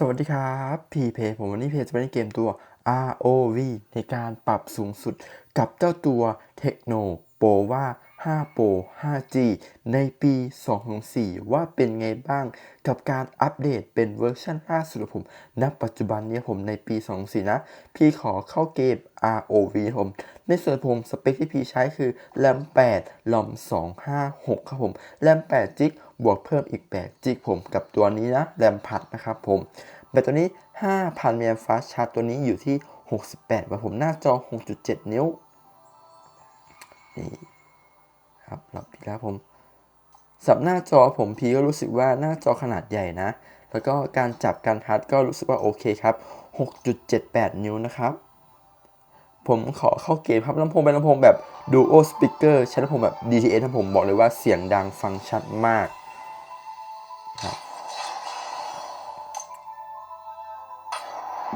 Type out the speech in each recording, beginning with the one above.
สวัสดีครับ พีเพผมวันนี้เพจจะมาเล่นเกมตัว ROV ในการปรับสูงสุดกับเจ้าตัว Techno p o v a 5 Pro 5G ในปี 2004 ว่าเป็นไงบ้างกับการอัปเดตเป็นเวอร์ชันล่าสุดของผม ณ ปัจจุบันนี้ผมในปี 2004 นะ พี่ขอเข้าเกม ROV ผม ในส่วนผมสเปคที่พี่ใช้คือ RAM 8 ROM 256 ครับผม RAM 8จิกบวกเพิ่มอีก 8 จิกผมกับตัวนี้นะ RAM พัดนะครับผม แบตตัวนี้ 5,000มิลลิแอมป์ฟาสชาร์จตัวนี้อยู่ที่ 68วัตต์ผมหน้าจอ 6.7 นิ้ว นี่ครับรอบที่แล้วผมสับหน้าจอผมพีก็รู้สึกว่าหน้าจอขนาดใหญ่นะ แล้วก็การจับการทัดก็รู้สึกว่าโอเคครับ 6.78 นิ้วนะครับ ผมขอเข้าเกมครับลำโพงเป็นลำโพงแบบ Duo Speaker ใช้ลำโพงแบบ DTS นะผมบอกเลยว่าเสียงดังฟังชัดมากครับ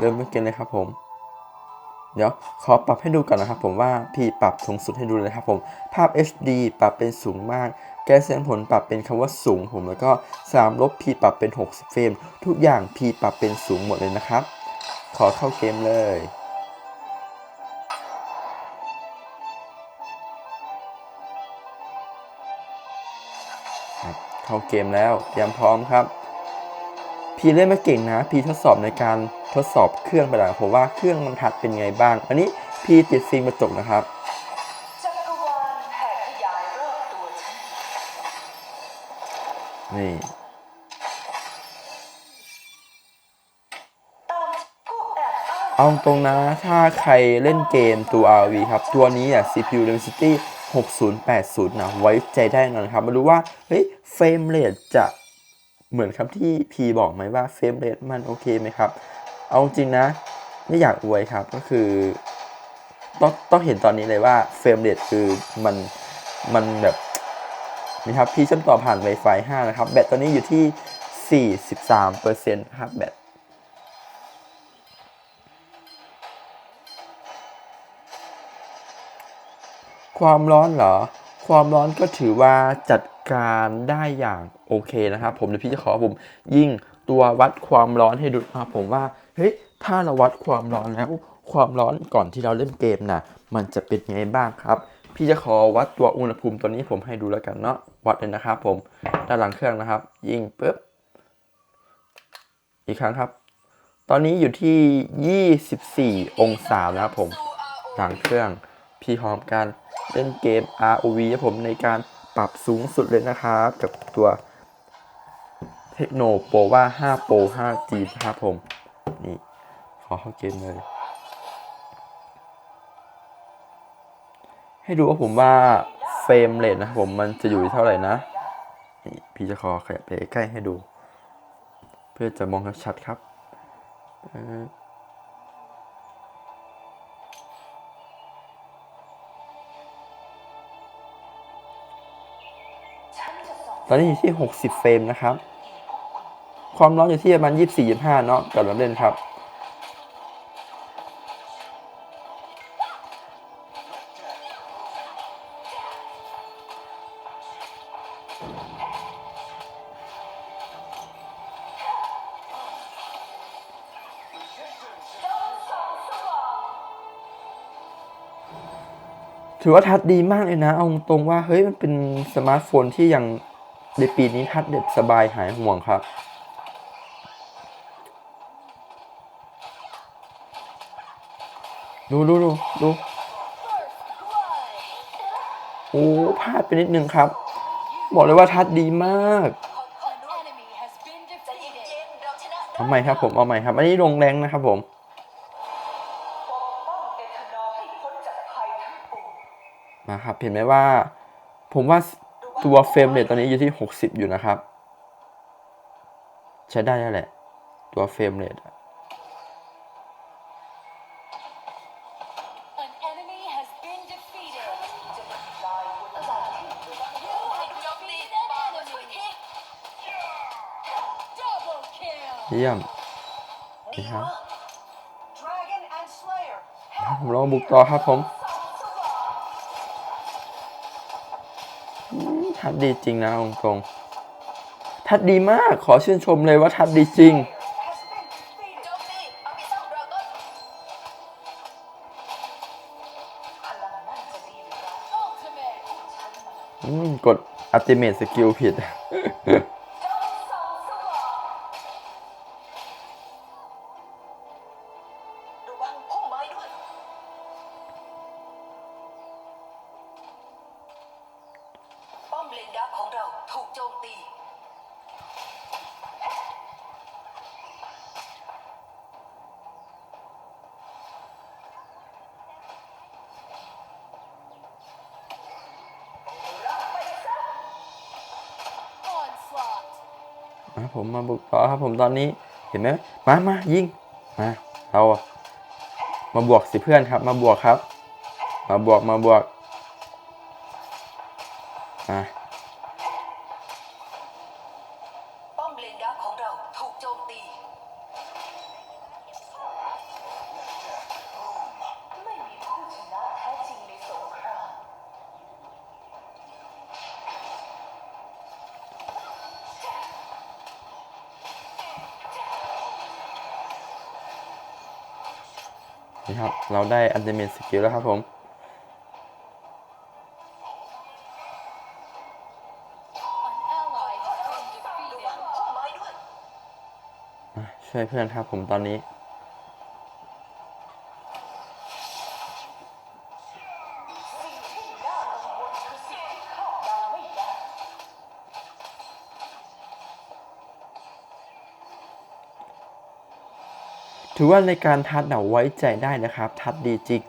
ริ่มเกมเลยครับผม เดี๋ยวขอปรับให้ดูก่อนนะครับ ผมว่าพี่ปรับสูงสุดให้ดูเลยครับผม ภาพ HD ปรับเป็นสูงมาก แก้เสียงผลปรับเป็นคำว่าสูงผมแล้วก็3ลบ P ปรับเป็น 60 เฟรม ทุกอย่าง P ปรับเป็นสูงหมดเลยนะครับ ขอเข้าเกมเลยเข้าเกมแล้วเตรียมพร้อมครับ พี่เล่นม่เก่งนะ พี่ทดสอบในการ ทดสอบเครื่องไปแล้วผมว่าเครื่องมันทัดเป็นไงบ้าง อันนี้พี่ติดฟิล์มกระจกนะครับนี่เอาตรงนะถ้าใครเล่นเกมตัว RV ครับ ตัวนี้อะ CPU Dimensity 6080 นะ ไว้ใจได้แน่นอนครับ มาดูว่า เฮ้ย เฟรมเรทจะเหมือนคำที่พีบอกไหมว่าเฟรมเรทมันโอเคไหมครับ เอาจริงนะ ไม่อยากอวยครับก็คือ ต้องต้องเห็นตอนนี้เลยว่าเฟรมเรทคือมันมันแบบนี่ครับพี่เชื่อมต่อผ่าน Wi-Fi 5 นะครับ แบตตอนนี้อยู่ที่ 43%นะครับแบตความร้อนเหรอ ความร้อนก็ถือว่าจัดการได้อย่างโอเคนะครับ ผมเดี๋ยวพี่จะขอผมยิ่ง ตัววัดความร้อนให้ดูนะครับผมว่าเฮ้ยถ้าเราวัดความร้อนแล้ว ความร้อนก่อนที่เราเล่นเกมนะมันจะเป็นยังไงบ้างครับ พี่จะขอวัดตัวอุณหภูมิตัวนี้ผมให้ดูแล้วกันเนาะวัดเลยนะครับ ผมด้านหลังเครื่องนะครับ ยิงปุ๊บอีกครั้งครับ ตอนนี้อยู่ที่ 24 องศานะครับผม หลังเครื่อง พี่หอมการเล่นเกม ROV ผมในการปรับสูงสุดเลยนะครับกับตัว เทคโนโปว่า5 Pro 5G นะครับผม นี่ ขอเข้าเกมเลย ให้ดูว่าผมว่าเฟรมเรทนะครับผมมันจะอยู่ที่เท่าไหร่นะ นี่พี่จะขอขยับไปใกล้ให้ดู เพื่อจะมองชัดครับตอนนี้อยู่ที่ 60 เฟรมนะครับ ความร้อนอยู่ที่ประมาณ24-25เนาะก่อนเราเล่นครับ ถือว่าทัดดีมากเลยนะ เอาตรงว่า เฮ้ย มันเป็นสมาร์ทโฟนที่ยังในปีนี้ทัดเด็ดสบายหายห่วงครับ ดูดูดูดูโอ้พลาดไปนิดนึงครับ บอกเลยว่าทัดดีมาก An enemy has been defeated เอาใหม่ครับผมเอาใหม่ครับอันนี้ลงแรงนะครับผมนอลให้พ้นจากภัยทั้งปวงมาครับเห็นไหมว่า ผมว่าตัวเฟรมเรทตอนนี้อยู่ที่ 60 อยู่นะครับ ใช้ได้แล้วแหละ ตัวเฟรมเรทอะ เยี่ยมนะครับผมลองบุกต่อครับผมทัดดีจริงนะองตรงทัดดีมากขอชื่นชมเลยว่าทัดดีจริงกดอัติเมทสกิลผิด เลนดักของเราถูกโจมตี Onslaught มาผมมาบุกต่อครับผมตอนนี้เห็นไหมมามายิงมาเรามาบวกสิเพื่อนครับ มาบวกครับ มาบวกมาบวกมา นะครับ เราได้อันเดเมนสกิลแล้วครับผม ช่วยเพื่อนครับผมตอนนี้ ถือว่าในการทัดเนาไว้ใจได้นะครับ ทัดดีจริง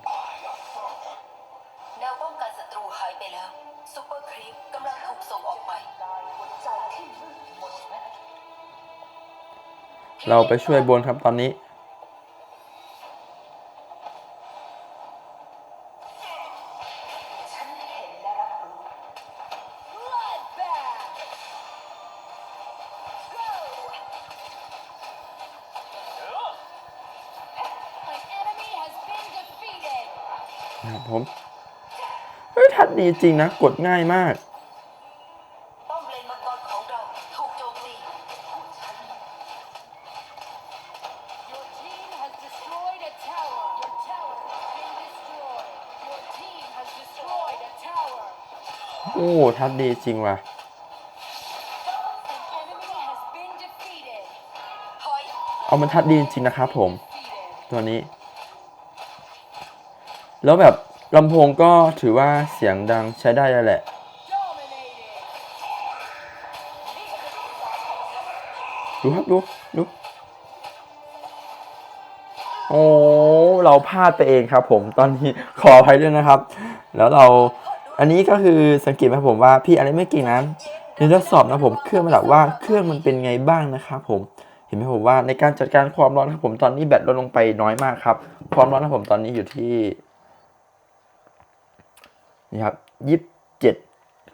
แนวป้องกันศัตรูหายไปแล้วซุปเปอร์ครีปกำลังถูกส่งออกไปลายหัวใจที่มืดมนไหมเราไปช่วยบนครับตอนนี้ ผมเฮ้ยทัดดีจริงนะ กดง่ายมากโอ้ทัดดีจริงว่ะเอามันทัดดีจริงนะครับผม ตัวนี้ แล้วแบบ ลำโพงก็ถือว่าเสียงดังใช้ได้แล้วแหละ ดูครับดูดูโอ้เราพลาดไปเองครับ ผมตอนนี้ขออภัยด้วยนะครับ แล้วเราอันนี้ก็คือสังเกตไหมผมว่าพี่อะไรไม่เก่นั้นในทดสอบนะผมเครื่องมาหลักว่าเครื่องมันเป็นไงบ้างนะครับผมเห็นไหมผมว่าในการจัดการความร้อนครับผมตอนนี้แบตลดลงไปน้อยมากครับ ความร้อนครับผมตอนนี้อยู่ที่ นี่ครับยี่สิบเจ็ด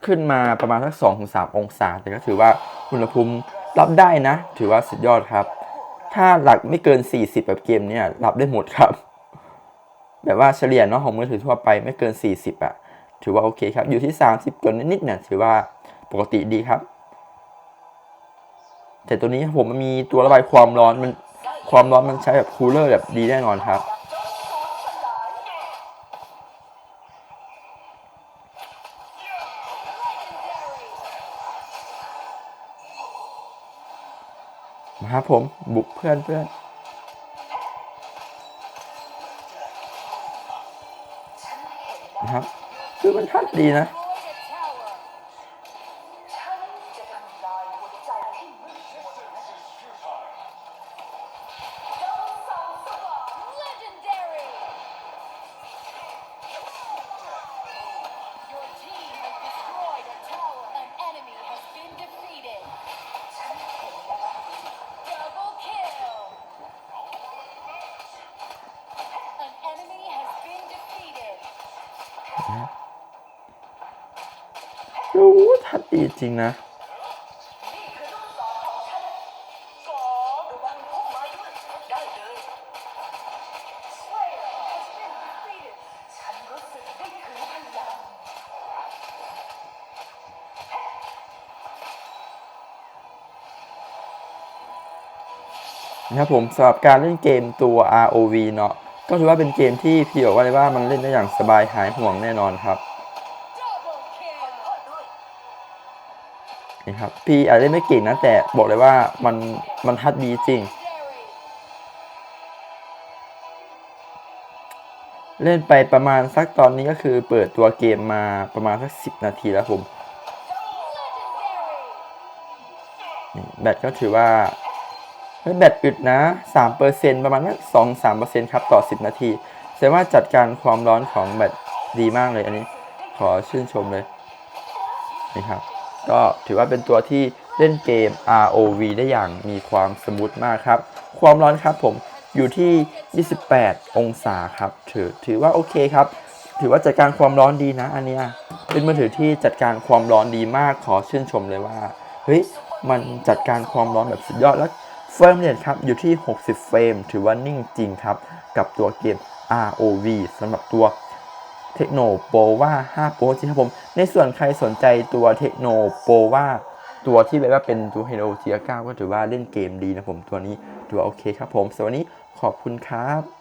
ขึ้นมาประมาณสักสองถึงสามองศา แต่ก็ถือว่าอุณหภูมิรับได้นะ ถือว่าสุดยอดครับ ถ้าหลักไม่เกิน 40 แบบเกมเนี่ยรับได้หมดครับ แบบว่าเฉลี่ยเนาะของมือถือทั่วไปไม่เกิน 40อะถือว่าโอเคครับ อยู่ที่ 30กว่านิดๆเนี่ยถือว่าปกติดีครับ แต่ตัวนี้ผมมันมีตัวระบายความร้อนมันความร้อนมันใช้แบบคูลเลอร์แบบดีแน่นอนครับ มาครับผมบุกเพื่อนเพื่อนนะครับ คือมันทัดดีนะ Destroyed a tower. ฉันจะ สึกได้ถึงพลังนะครับผมสำหรับการเล่นเกมตัว ROV เนาะ ก็ถือว่าเป็นเกมที่พี่บอกว่าเลยว่ามันเล่นได้อย่างสบายหายห่วงแน่นอนครับนี่ครับพี่อาจจะเล่นไม่เก่งนะแต่บอกเลยว่ามันมันทัดดีจริง เล่นไปประมาณสักตอนนี้ก็คือเปิดตัวเกมมาประมาณสักสิบนาทีแล้วผมแบตก็ถือว่า เฮ้ยแบตอึดนะสามเปอร์เซ็นประมาณนั้นสองสามเปอร์เซ็นครับต่อสิบนาทีแสดงว่าจัดการความร้อนของแบตดีมากเลยอันนี้ ขอชื่นชมเลยนี่ครับ ก็ถือว่าเป็นตัวที่เล่นเกม ROV ได้อย่างมีความสมูทมากครับ ความร้อนครับผมอยู่ที่ 28 องศาครับ ถือถือว่าโอเคครับ ถือว่าจัดการความร้อนดีนะ อันเนี้ยเป็นมือถือที่จัดการความร้อนดีมากขอชื่นชมเลยว่าเฮ้ยมันจัดการความร้อนแบบสุดยอดแล้ว เฟรมเรทครับอยู่ที่ 60 เฟรม ถือว่านิ่งจริงครับ กับตัวเกม ROV สำหรับตัวเทคโนโปว่า5 Pro ที่ครับผม ในส่วนใครสนใจตัวเทคโนโปว่าตัวที่แบบว่าเป็นตัว Hero Tier 9ก็ถือว่าเล่นเกมดีนะผมตัวนี้ถือว่าโอเคครับผมสำหรับวันนี้ขอบคุณครับ